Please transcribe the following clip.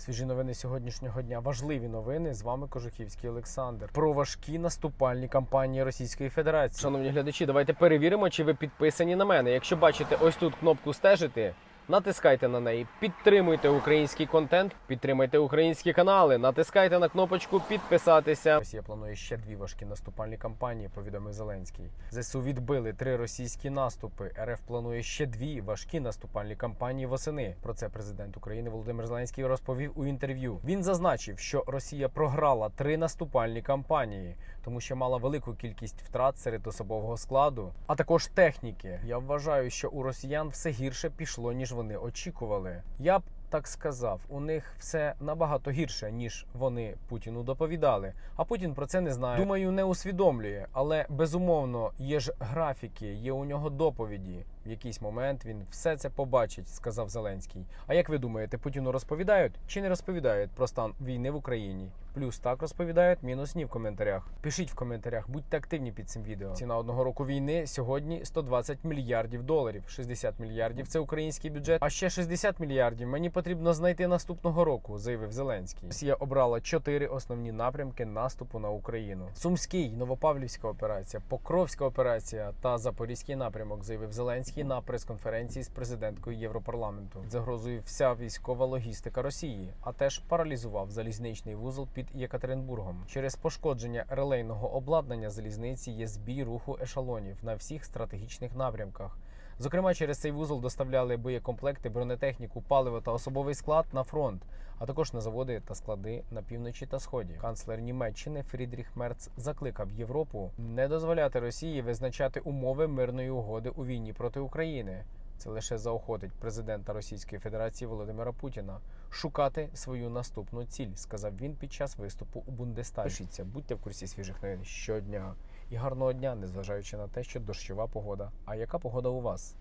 Свіжі новини сьогоднішнього дня. Важливі новини. З вами Кожухівський Олександр. Про важкі наступальні кампанії Російської Федерації. Шановні глядачі, давайте перевіримо, чи ви підписані на мене. Якщо бачите ось тут кнопку стежити. Натискайте на неї, підтримуйте український контент, підтримайте українські канали, натискайте на кнопочку підписатися. Росія планує ще дві важкі наступальні кампанії. Повідомив Зеленський. ЗСУ відбили три російські наступи. РФ планує ще дві важкі наступальні кампанії восени. Про це президент України Володимир Зеленський розповів у інтерв'ю. Він зазначив, що Росія програла три наступальні кампанії, тому що мала велику кількість втрат серед особового складу, а також техніки. Я вважаю, що у росіян все гірше пішло ніж вони очікували. Я б так сказав, у них все набагато гірше, ніж вони Путіну доповідали. А Путін про це не знає. Думаю, не усвідомлює, але безумовно є ж графіки, є у нього доповіді. В якийсь момент він все це побачить, сказав Зеленський. А як ви думаєте, Путіну розповідають чи не розповідають про стан війни в Україні? Плюс так розповідають, мінус ні в коментарях. Пишіть в коментарях, будьте активні під цим відео. Ціна одного року війни сьогодні 120 мільярдів доларів. 60 мільярдів це український бюджет. А ще 60 мільярдів мені потрібно знайти наступного року, заявив Зеленський. Росія обрала чотири основні напрямки наступу на Україну: Сумський, Новопавлівська операція, Покровська операція та Запорізький напрямок, заявив Зеленський на прес-конференції з президенткою Європарламенту. Під Загрозою вся військова логістика Росії, а теж паралізував залізничний вузол під Єкатеринбургом. Через пошкодження релейного обладнання залізниці є збій руху ешелонів на всіх стратегічних напрямках. Зокрема, через цей вузол доставляли боєкомплекти, бронетехніку, паливо та особовий склад на фронт, а також на заводи та склади на півночі та сході. Канцлер Німеччини Фрідріх Мерц закликав Європу не дозволяти Росії визначати умови мирної угоди у війні проти України. Це лише заохотить президента Російської Федерації Володимира Путіна шукати свою наступну ціль, сказав він під час виступу у Бундестагі. Пишіться, будьте в курсі свіжих новин щодня і гарного дня, незважаючи на те, що дощова погода. А яка погода у вас?